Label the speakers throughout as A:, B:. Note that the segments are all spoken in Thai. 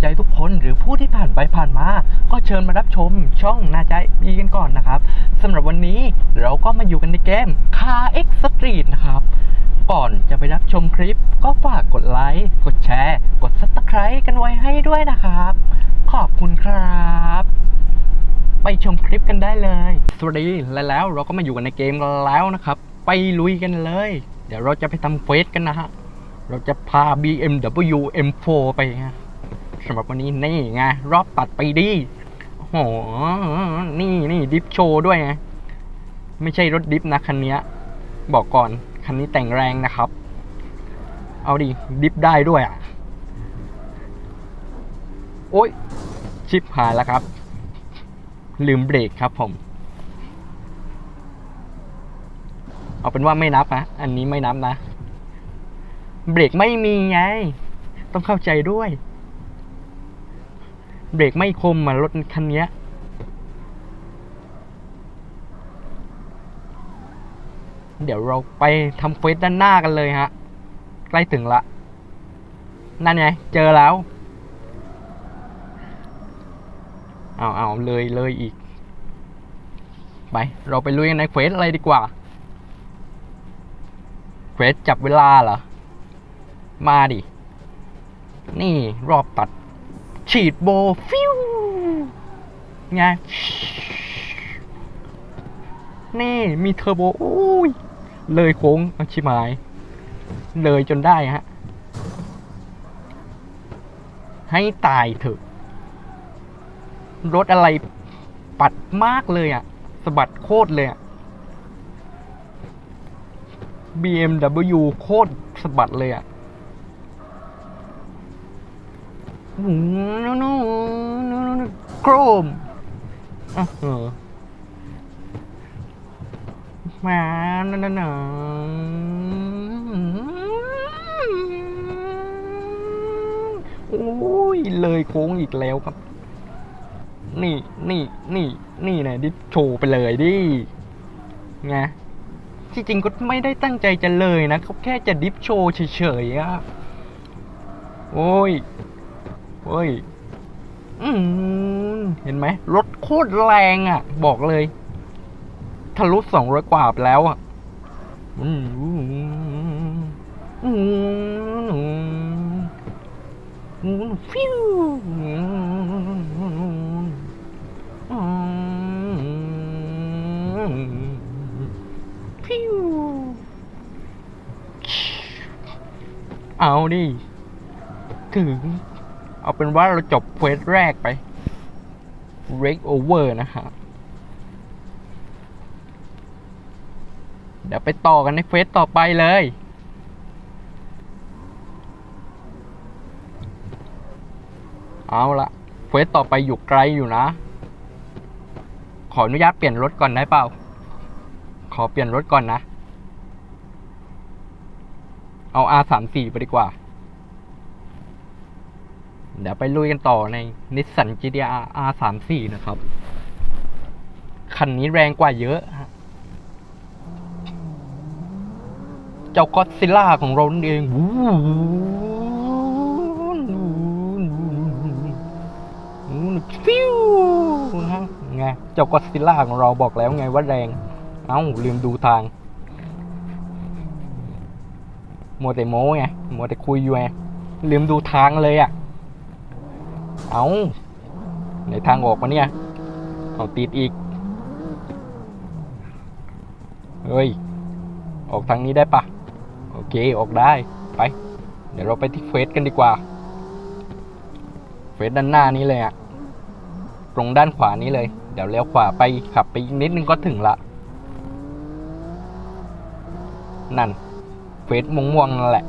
A: ใจทุกคนหรือผู้ที่ผ่านไปผ่านมา ก็เชิญมารับชมช่องนาใจดีกันก่อนนะครับสำหรับวันนี้เราก็มาอยู่กันในเกม Car X Street นะครับก่อนจะไปรับชมคลิปก็ฝากกดไลค์ กดแชร์ กด Subscribe กันไว้ให้ด้วยนะครับ ขอบคุณครับ ไปชมคลิปกันได้เลย สวัสดีและแล้วเราก็มาอยู่กันในเกมแล้วนะครับ ไปลุยกันเลย เดี๋ยวเราจะไปทำเฟสกันนะฮะ เราจะพา BMW M4 ไปฮะ สำหรับวันนี้นี่ไงรอบตัดไปดีโอ้โหนี่นี่ดิฟโชว์ด้วยไงไม่ใช่รถดิฟนะคันนี้บอกก่อนคันนี้แต่งแรงนะครับ เอาดิดิฟได้ด้วยอะโอ้ยชิปหายแล้วครับ ลืมเบรกครับผม เอาเป็นว่าไม่นับนะอันนี้ไม่นับนะ เบรกไม่มีไง ต้องเข้าใจด้วย เบรกไม่คมมารถคันเนี้ยเดี๋ยวเราไปทำเฟสด้านหน้ากันเลยฮะ ใกล้ถึงละ นั่นไง เจอแล้ว เอาเอาเลยเลยอีก ไป เราไปลุยกันในเฟสอะไรดีกว่า เฟสจับเวลาเหรอ มาดิ นี่รอบตัด ฉีดโบฟิวไงนี่มีเทอร์โบอุ้ย เลยโค้งเอาชิมาย เลยจนได้ฮะ ให้ตายเถอะ รถอะไรปัดมากเลยอะ่ะสะบัดโคตรเลยอะ่ะ BMW โคตรสะบัดเลยอะ่ะ โครมอะเออมานั่นน่ะโอ้ย เลยโค้งอีกแล้วครับ นี่ นี่ นี่ นี่นะดิฟโชว์ไปเลยดิไงที่จริงก็ไม่ได้ตั้งใจจะเลยนะเขาแค่จะดิฟโชว์เฉยๆอะโอ้ย โอ้ยอืมเห็นไหมรถโคตรแรงอะ บอกเลย ทะลุสองร้อยกว่าไปแล้วอะอืมอืมอืมอืมฟิวพิวเอาดิ ถึง เอาเป็นว่าเราจบเควสแรกไป break over นะครับเดี๋ยวไปต่อกันในเฟสต่อไปเลย เอาละเฟสต่อไปอยู่ไกลอยู่นะ ขออนุญาตเปลี่ยนรถก่อนได้เปล่า ขอเปลี่ยนรถก่อนนะ เอา R 3 4 ไปดีกว่า เดี๋ยวไปลุยกันต่อในนิสสัน GTR R 3 4 นะครับ คันนี้แรงกว่าเยอะ เจ้าก็ซิล่าของเราเองฟิวฮะไง เจ้าก็ซิล่าของเราบอกแล้วไงว่าแรง เอ้า ลืมดูทางมัวแต่โม้ไงมัวแต่คุยอยู่ไงลืมดูทางเลยอะ่ะ เอาในทางออกมาเนี่ย เอาติดอีก เฮ้ย ออกทางนี้ได้ปะ โอเค ออกได้ ไป เดี๋ยวเราไปที่เฟสกันดีกว่า เฟสด้านหน้านี้เลยอะตรงด้านขวานี้เลย เดี๋ยวเลี้ยวขวาไปขับไปอีกนิดนึงก็ถึงละ นั่น เฟสม่วงๆนั่นแหละ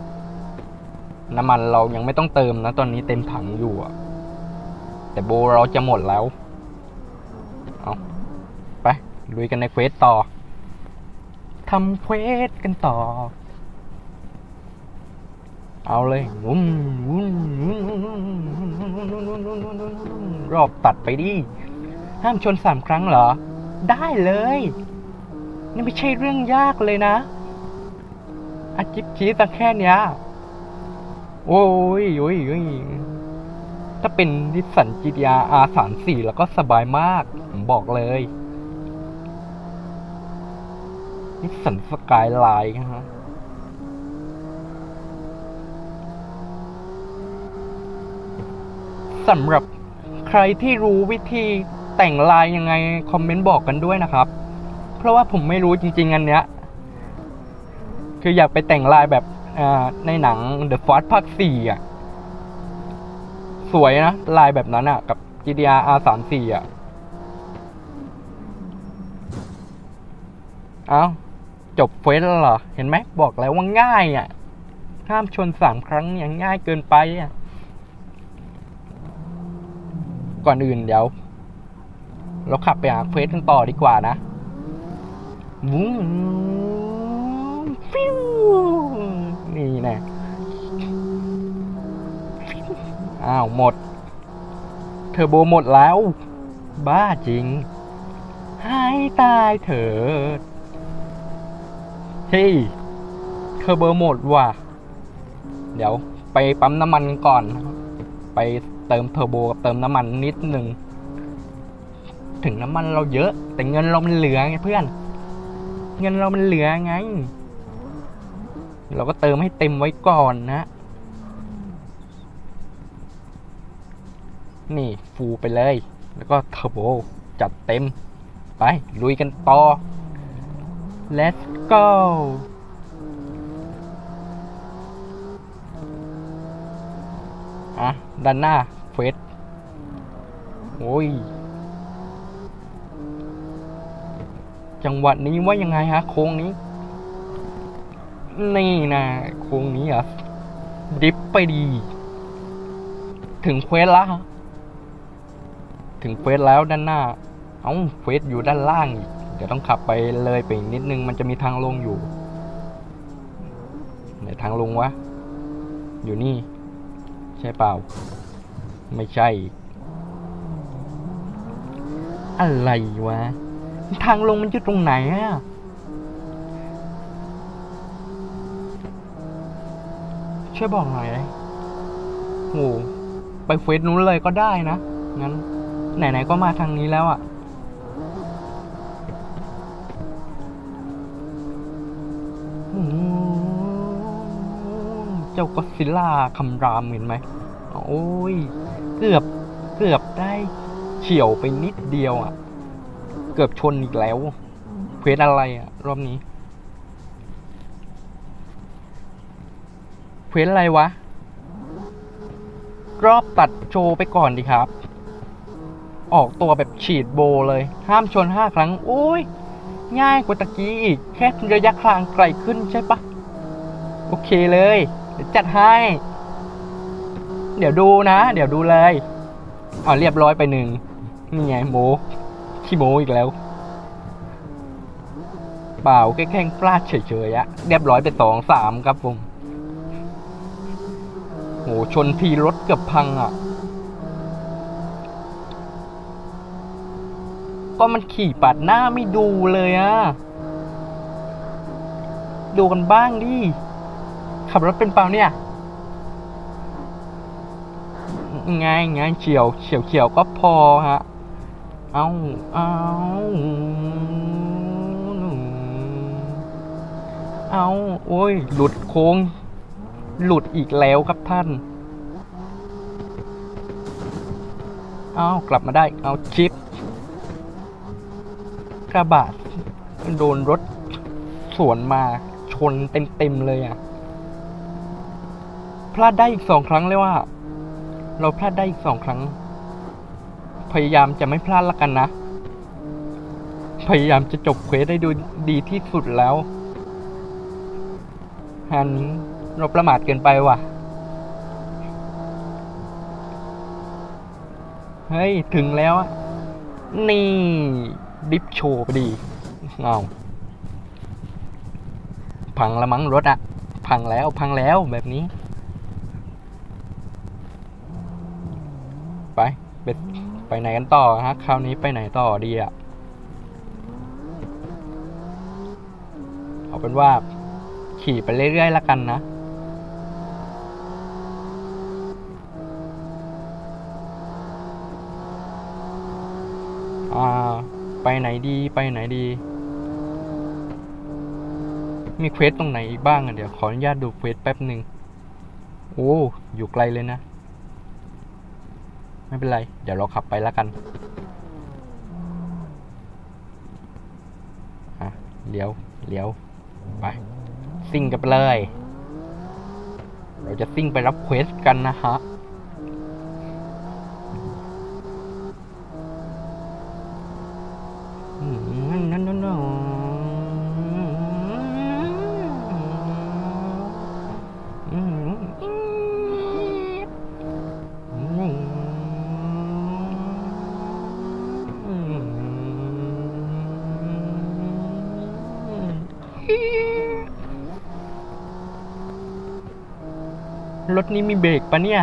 A: น้ำมันเรายังไม่ต้องเติมนะ ตอนนี้เต็มถังอยู่อะ แต่โบเราจะหมดแล้ว เอาไปลุยกันในเฟสต่อทำเฟสกันต่อ เอาเลยวุ้มวุ้มวุ้มรอบตัดไปดิ ห้ามชนสามครั้งเหรอ ได้เลย นี่ไม่ใช่เรื่องยากเลยนะอาจิบชี้ตั้งแค่เนี้ย โอ้ยโอ้ยโอ้ย ถ้าเป็นนิสสัน GTR R34 แล้วก็สบายมากผมบอกเลยนิสสันสกายไลน์นะฮะสำหรับใครที่รู้วิธีแต่งลายยังไง คอมเมนต์บอกกันด้วยนะครับ เพราะว่าผมไม่รู้จริง ๆ อันเนี้ย คืออยากไปแต่งลายแบบในหนัง The Fast ภาค4อะ สวยนะ ลายแบบนั้นอะ กับ GTR R34 อะ เอาจบเฟสแล้วเหรอ เห็นไหมบอกแล้วว่าง่ายอะ ห้ามชนสามครั้งเนี่ยง่ายเกินไปอะ ก่อนอื่นเดี๋ยว เราขับไปหาเฟสกันต่อดีกว่านะวุ้งฟิวนี่แนะ อ้าวหมด เทอร์โบหมดแล้ว บ้าจริงให้ตายเถิดเฮ้ยเทอร์โบหมดว่ะ เดี๋ยวไปปั๊มน้ำมันก่อน ไปเติมเทอร์โบกับเติมน้ำมันนิดหนึ่ง ถึงน้ำมันเราเยอะ แต่เงินเรามันเหลือไงเพื่อน เงินเรามันเหลือไง เราก็เติมให้เต็มไว้ก่อนนะ นี่ฟูไปเลย แล้วก็เทอร์โบจัดเต็ม ไป ลุยกันต่อ let's go อะด้านหน้าเฟสโอ้ย จังหวะนี้ว่ายังไงฮะ โค้งนี้ นี่นะโค้งนี้เหรอะดิฟไปดี ถึงเควสแล้วฮะ ถึงเควสแล้วด้านหน้า เอ้าเควสอยู่ด้านล่างอีกเดี๋ยวต้องขับไปเลยไปอีกนิดนึงมันจะมีทางลงอยู่ไหนทางลงวะ อยู่นี่ ใช่เปล่า ไม่ใช่ อะไรวะ ทางลงมันอยู่ตรงไหนอะช่วยบอกหน่อยเลยโอ้ไปเฟซนู้นเลยก็ได้นะงั้น ไหนๆก็มาทางนี้แล้วอะเจ้าก็ซิลล่าคำรามเห็นไหม โอ้ย เกือบ เกือบได้เฉียวไปนิดเดียวอะ เกือบชนอีกแล้ว เควสอะไรอะ รอบนี้ เควสอะไรวะรอบตัดโชว์ไปก่อนดีครับ ออกตัวแบบฉีดโบเลย ห้ามชนห้าครั้งโอ้ยง่ายกว่าตะกี้อีก แค่ระยะคลางไกลขึ้นใช่ปะโอเคเลยเดี๋ยวจัดให้ เดี๋ยวดูนะ เดี๋ยวดูเลยเอาเรียบร้อยไปหนึ่งนี่ไงโมขี้โมอีกแล้ว เปล่าแค่แค่พลาดเฉยๆอะเรียบร้อยไปสองสามครับผมโหชนทีรถเกือบพังอะ ก็มันขี่ปาดหน้าไม่ดูเลยอะดูกันบ้างดิ ขับรถเป็นเปล่าเนี่ย ง่ายง่ายเฉียวเฉียวเฉียวก็พอฮะ เอาเอาเอาโอ้ย หลุดโค้ง หลุดอีกแล้วครับท่าน เอากลับมาได้ เอาชิป กระบะโดนรถสวนมาชนเต็มๆเลยอะ พลาดได้อีกสองครั้งเลยว่า เราพลาดได้อีกสองครั้ง พยายามจะไม่พลาดละกันนะ พยายามจะจบเควสได้ดูดีที่สุดแล้วฮันเราประมาทเกินไปว่ะ เฮ้ย ถึงแล้วอะนี่ ดิฟโชว์ไปดีเงาพังละมั้งรถอะพังแล้วพังแล้วแบบนี้ ไปไปไปไหนกันต่อฮะคราวนี้ไปไหนต่อดีอะเอาเป็นว่าขี่ไปเรื่อยๆแล้วกันนะ ไปไหนดีไปไหนดี มีเควสตรงไหนอีกบ้างอะเดี๋ยวขออนุญาตดูเควสแป๊บหนึ่งโอ้อยู่ไกลเลยนะ ไม่เป็นไร เดี๋ยวเราขับไปแล้วกันอะเลี้ยวเลี้ยวไปซิ่งกันไปเลย เราจะซิ่งไปรับเควสกันนะฮะ อืมนั่นนั่นนั่นอืมอืม รถนี้มีเบรกปะเนี่ย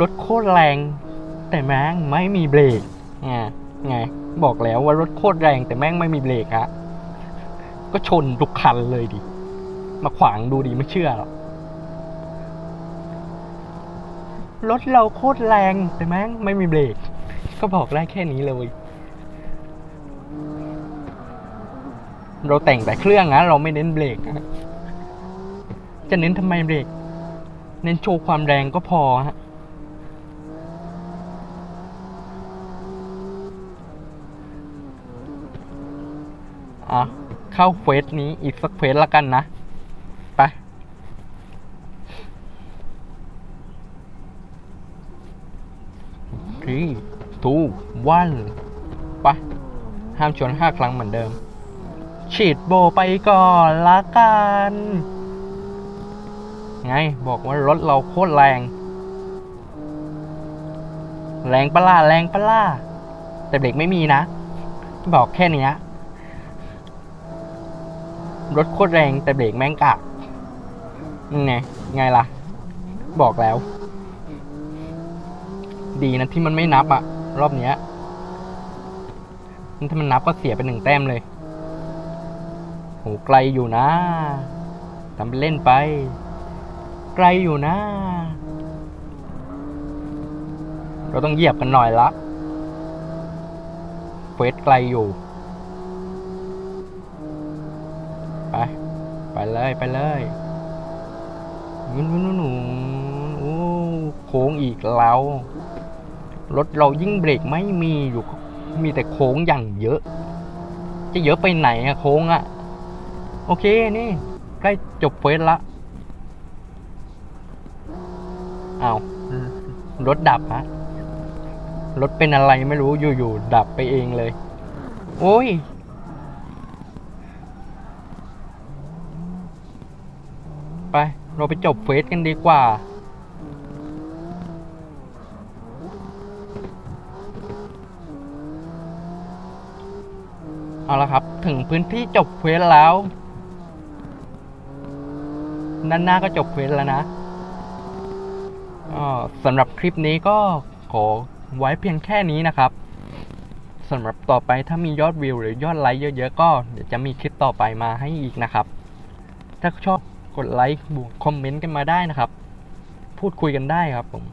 A: รถโคตรแรง แต่แม่งไม่มีเบรกไงไง บอกแล้วว่ารถโคตรแรงแต่แม่งไม่มีเบรกฮะ ก็ชนทุกคันเลยดิ มาขวางดูดิไม่เชื่อหรอก รถเราโคตรแรงแต่แม่งไม่มีเบรก ก็บอกได้แค่นี้เลย เราแต่งแต่เครื่องนะเราไม่เน้นเบรกจะเน้นทำไมเบรก เน้นโชว์ความแรงก็พอฮะอะเข้าเฟสนี้อีกสักเฟสละกันนะ ไป three two one ไป ห้ามชนห้าครั้งเหมือนเดิม ฉีดโบไปก่อนละกัน ไง บอกว่ารถเราโคตรแรง แรงปะล่าแรงปะล่าแต่เบรกไม่มีนะ บอกแค่นี้รถโคตรแรงแต่เบรกแม่งกากไง ไงล่ะ บอกแล้ว ดีนะที่มันไม่นับอะรอบเนี้ยถ้ามันนับก็เสียไปหนึ่งแต้มเลย โหไกลอยู่นะทำเล่นไป ไกลอยู่นะ เราต้องเหยียบกันหน่อยละเฟสไกลอยู่ไปไปเลยไปเลยนู่นนู่นนู่นโอ้โค้งอีกแล้วรถเรายิ่งเบรกไม่มีอยู่มีแต่โค้งอย่างเยอะ จะเยอะไปไหนอะโค้งอะ โอเค นี่ ใกล้จบเฟสละอ้าวรถดับฮะรถเป็นอะไรไม่รู้อยู่ๆดับไปเองเลย โอ้ย ไป เราไปจบเฟสกันดีกว่า เอาละครับ ถึงพื้นที่จบเฟสแล้ว ด้านหน้าก็จบเฟสแล้วนะสำหรับคลิปนี้ก็ขอไว้เพียงแค่นี้นะครับสำหรับต่อไปถ้ามียอดวิวหรือยอดไลค์เยอะๆ ก็เดี๋ยวจะมีคลิปต่อไปมาให้อีกนะครับ ถ้าชอบกดไลค์บวกคอมเมนต์กันมาได้นะครับ พูดคุยกันได้ครับผม